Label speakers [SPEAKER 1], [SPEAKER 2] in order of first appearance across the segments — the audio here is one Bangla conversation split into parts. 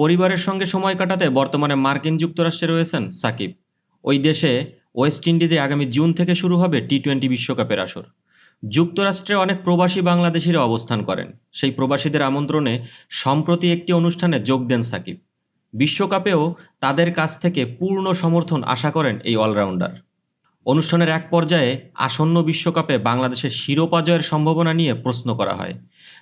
[SPEAKER 1] পরিবারের সঙ্গে সময় কাটাতে বর্তমানে মার্কিন যুক্তরাষ্ট্রে রয়েছেন সাকিব। ওই দেশে ওয়েস্ট ইন্ডিজে আগামী জুন থেকে শুরু হবে টি টোয়েন্টি বিশ্বকাপের আসর। যুক্তরাষ্ট্রে অনেক প্রবাসী বাংলাদেশিরা অবস্থান করেন। সেই প্রবাসীদের আমন্ত্রণে সম্প্রতি একটি অনুষ্ঠানে যোগ দেন সাকিব। বিশ্বকাপেও তাদের কাছ থেকে পূর্ণ সমর্থন আশা করেন এই অলরাউন্ডার। অনুষ্ঠানের এক পর্যায়ে আসন্ন বিশ্বকাপে বাংলাদেশের শিরোপা জয়ের সম্ভাবনা নিয়ে প্রশ্ন করা হয়।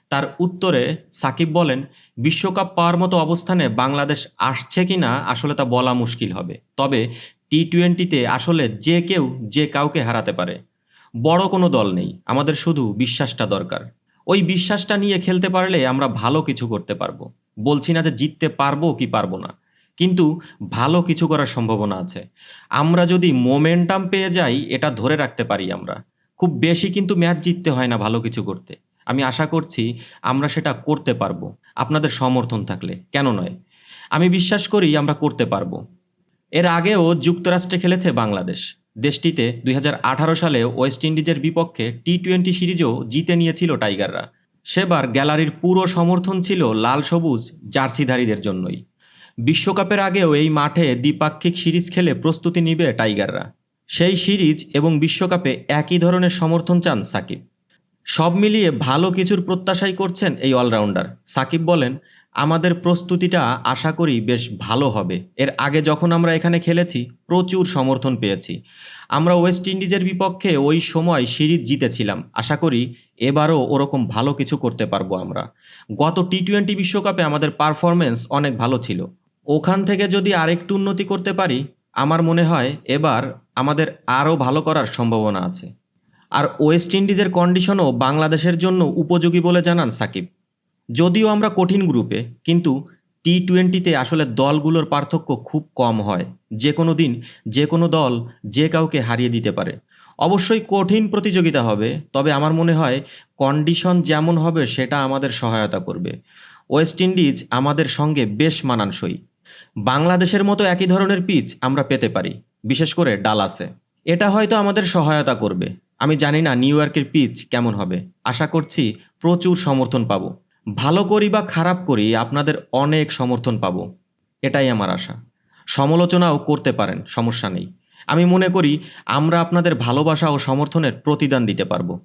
[SPEAKER 1] তার উত্তরে সাকিব বলেন, বিশ্বকাপ পাওয়ার মতো অবস্থানে বাংলাদেশ আসছে কি না আসলে তা বলা মুশকিল হবে। তবে টি টোয়েন্টিতে আসলে যে কেউ যে কাউকে হারাতে পারে। বড় কোনো দল নেই, আমাদের শুধু বিশ্বাসটা দরকার। ওই বিশ্বাসটা নিয়ে খেলতে পারলে আমরা ভালো কিছু করতে পারব। বলছি না যে জিততে পারব কি পারব না। কিন্তু ভালো কিছু করার সম্ভাবনা আছে। আমরা যদি মোমেন্টাম পেয়ে যাই, এটা ধরে রাখতে পারি আমরা। খুব বেশি কিন্তু ম্যাচ জিততে হয় না ভালো কিছু করতে। আমি আশা করছি আমরা সেটা করতে পারব। আপনাদের সমর্থন থাকলে, কেন নয়? আমি বিশ্বাস করি আমরা করতে পারব। এর আগেও যুক্তরাষ্ট্রে খেলেছে বাংলাদেশ। দেশটিতে দুই হাজার আঠারো সালে ওয়েস্ট ইন্ডিজের বিপক্ষে টি টোয়েন্টি সিরিজও জিতে নিয়েছিল টাইগাররা। সেবার গ্যালারির পুরো সমর্থন ছিল লাল সবুজ জার্সিধারীদের জন্যই। বিশ্বকাপের আগেও এই মাঠে দ্বিপাক্ষিক সিরিজ খেলে প্রস্তুতি নিবে টাইগাররা। সেই সিরিজ এবং বিশ্বকাপে একই ধরনের সমর্থন চান সাকিব। সব মিলিয়ে ভালো কিছুর প্রত্যাশাই করছেন এই অলরাউন্ডার। সাকিব বলেন, আমাদের প্রস্তুতিটা আশা করি বেশ ভালো হবে। এর আগে যখন আমরা এখানে খেলেছি, প্রচুর সমর্থন পেয়েছি। আমরা ওয়েস্ট ইন্ডিজের বিপক্ষে ওই সময় সিরিজ জিতেছিলাম। আশা করি এবারও ওরকম ভালো কিছু করতে পারব আমরা। গত টি টোয়েন্টি বিশ্বকাপে আমাদের পারফরমেন্স অনেক ভালো ছিল। ওখান থেকে যদি আরেকটু উন্নতি করতে পারি, আমার মনে হয় এবার আমাদের আরও ভালো করার সম্ভাবনা আছে। আর ওয়েস্ট ইন্ডিজের কন্ডিশনও বাংলাদেশের জন্য উপযোগী বলে জানান সাকিব। যদিও আমরা কঠিন গ্রুপে, কিন্তু টি টোয়েন্টিতে আসলে দলগুলোর পার্থক্য খুব কম হয়। যে কোনো দিন যে কোনো দল যে কাউকে হারিয়ে দিতে পারে। অবশ্যই কঠিন প্রতিযোগিতা হবে, তবে আমার মনে হয় কন্ডিশন যেমন হবে, সেটা আমাদের সহায়তা করবে। ওয়েস্ট ইন্ডিজ আমাদের সঙ্গে বেশ মানানসই। বাংলাদেশের মতো একই ধরনের পিচ আমরা পেতে পারি, বিশেষ করে ডালাসে। এটা হয়তো আমাদের সহায়তা করবে। আমি জানি না নিউ ইয়র্কের পিচ কেমন হবে। আশা করছি প্রচুর সমর্থন পাবো। ভালো করি বা খারাপ করি আপনাদের অনেক সমর্থন পাবো। এটাই আমার আশা। সমালোচনাও করতে পারেন, সমস্যা নেই। আমি মনে করি আমরা আপনাদের ভালোবাসা ও সমর্থনের প্রতিদান দিতে পারব।